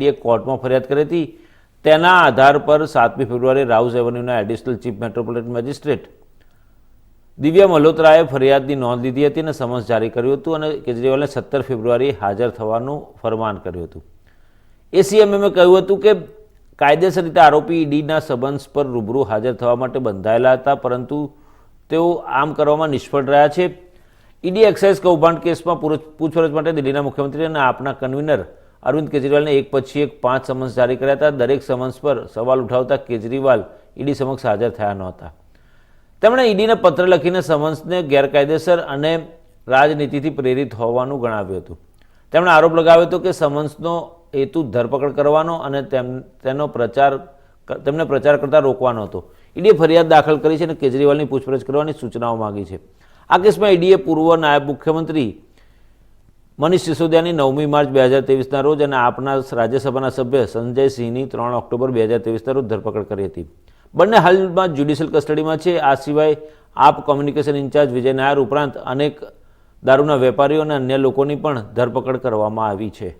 ઈડીએ કોર્ટમાં ફરિયાદ કરી હતી. તેના આધાર પર સાતમી ફેબ્રુઆરી Rouse એવન્યુના additional chief metropolitan magistrate Divya મલ્હોત્રાએ ફરિયાદની નોંધ લીધી હતી અને સમન્સ જારી કર્યું હતું અને કેજરીવાલને સત્તર ફેબ્રુઆરીએ હાજર થવાનું ફરમાન કર્યું હતું. એસીએમએમએ કહ્યું હતું કે કાયદેસર રીતે આરોપી ઈડીના સંબંધ પર રૂબરૂ હાજર થવા માટે બંધાયેલા હતા, પરંતુ તેઓ આમ કરવામાં નિષ્ફળ રહ્યા છે. ઈડી એક્સાઇઝ કૌભાંડ કેસમાં પૂછપરછ માટે દિલ્હીના મુખ્યમંત્રી અને આપના કન્વીનર અરવિંદ કેજરીવાલને એક પછી એક પાંચ સમન્સ જારી કર્યા હતા. દરેક સમન્સ પર સવાલ ઉઠાવતા કેજરીવાલ ઈડી સમક્ષ હાજર થયા નહોતા. તેમણે ઈડીને પત્ર લખીને સમન્સને ગેરકાયદેસર અને રાજનીતિથી પ્રેરિત હોવાનું ગણાવ્યું હતું. તેમણે આરોપ લગાવ્યો હતો કે સમન્સનો હેતુ ધરપકડ કરવાનો અને તેમ, તેનો પ્રચાર તેમને પ્રચાર કરતાં રોકવાનો હતો. ઈડીએ ફરિયાદ દાખલ કરી છે અને કેજરીવાલની પૂછપરછ કરવાની સૂચનાઓ માંગી છે. આ કેસમાં ઈડીએ પૂર્વ નાયબ મુખ્યમંત્રી મનીષ સિસોદિયાની નવમી માર્ચ બે હજાર તેવીસના રોજ અને આપના રાજ્યસભાના સભ્ય સંજય સિંહની ત્રણ ઓક્ટોબર બે હજાર તેવીસના રોજ ધરપકડ કરી હતી. બંને હાલમાં જ્યુડિશિયલ કસ્ટડીમાં છે. આ સિવાય આપ કોમ્યુનિકેશન ઇન્ચાર્જ વિજય નાયર ઉપરાંત અનેક દારૂના વેપારીઓ અને અન્ય લોકોની પણ ધરપકડ કરવામાં આવી છે.